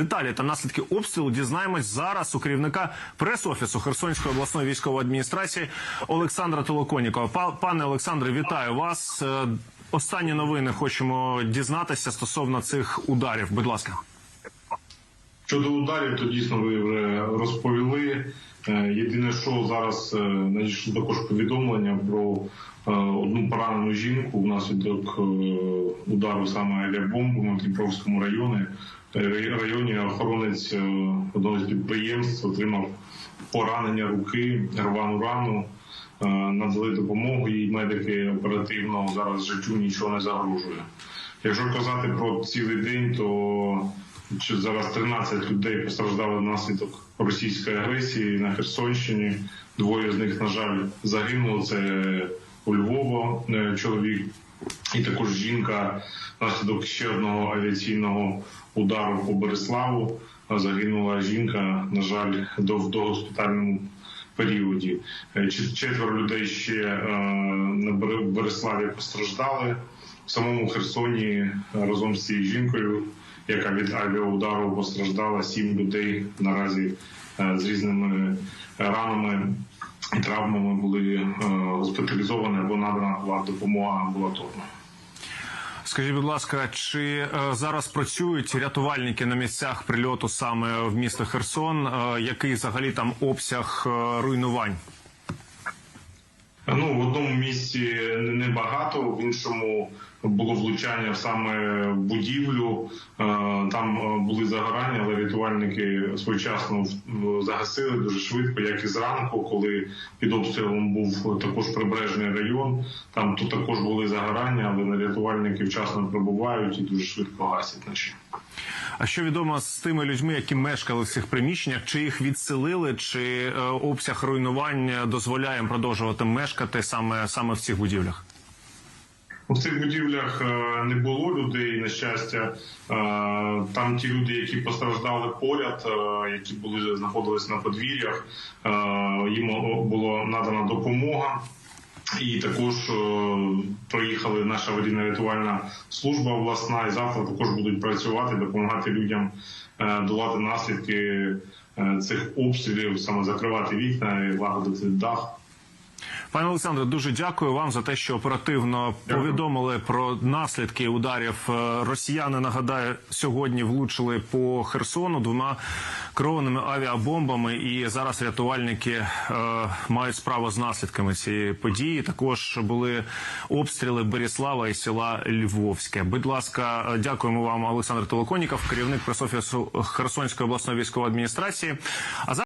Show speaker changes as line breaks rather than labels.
Деталі та наслідки обстрілу дізнаємось зараз у керівника прес-офісу Херсонської обласної військової адміністрації Олександра Толоконікова. Па- Пане Олександре, вітаю вас. Е, Останні новини хочемо дізнатися стосовно цих ударів. Будь ласка.
Щодо ударів, то дійсно ви вже розповіли. Е, Єдине, що зараз е, надійшло також повідомлення про е, одну поранену жінку внаслідок удару саме авіабомбами в Дніпровському районі. Районі охоронець одного з підприємств отримав поранення руки, рвану рану. Надали допомогу їй медики оперативно зараз життю нічого не загрожує. Якщо казати про цілий день, то що зараз 13 людей постраждали внаслідок російської агресії на Херсонщині. Двоє з них, на жаль, загинули. Це у Львова е, чоловік, і також жінка внаслідок ще одного авіаційного удару по Береславу. Загинула жінка, на жаль, до в догоспітальному періоді. Е, Четверо людей ще е, на Бере- Береславі постраждали. В самому Херсоні разом з цією жінкою, яка від авіаудару постраждала, сім людей наразі е, з різними ранами і травмами були е, госпіталізовані або надана була допомога амбулаторна.
Скажіть, будь ласка, чи е, зараз працюють рятувальники на місцях прильоту саме в місто Херсон? Який взагалі там обсяг руйнувань?
Ну, в одному місці небагато, в іншому було влучання в саме будівлю. Е, Там е, були загорання, але рятувальники своєчасно загасили дуже швидко, як і зранку, коли під обстрілом був також прибережний район. Там тут також були загорання, але рятувальники вчасно прибувають і дуже швидко гасять наші.
А що відомо з тими людьми, які мешкали в цих приміщеннях? Чи їх відселили, чи е, обсяг руйнувань дозволяє продовжувати мешкати саме саме в цих будівлях?
У цих будівлях е, не було людей, на щастя. Е, Там ті люди, які постраждали поряд, е, які були знаходились на подвір'ях, їм була надана допомога. І також проїхали наша аварійна рятувальна служба обласна, і завтра також будуть працювати, допомагати людям долати наслідки цих обстрілів, саме закривати вікна і лагодити дах.
Пане Олександре, дуже дякую вам за те, що оперативно
Дякую.
повідомили про наслідки ударів. Е, Росіяни нагадаю сьогодні влучили по Херсону двома керованими авіабомбами, і зараз рятувальники е, мають справу з наслідками цієї події. Також були обстріли Беріслава і села Львовське. Будь ласка, е, дякуємо вам, Олександр Толоконіков, керівник пресофісу Херсонської обласної військової адміністрації. А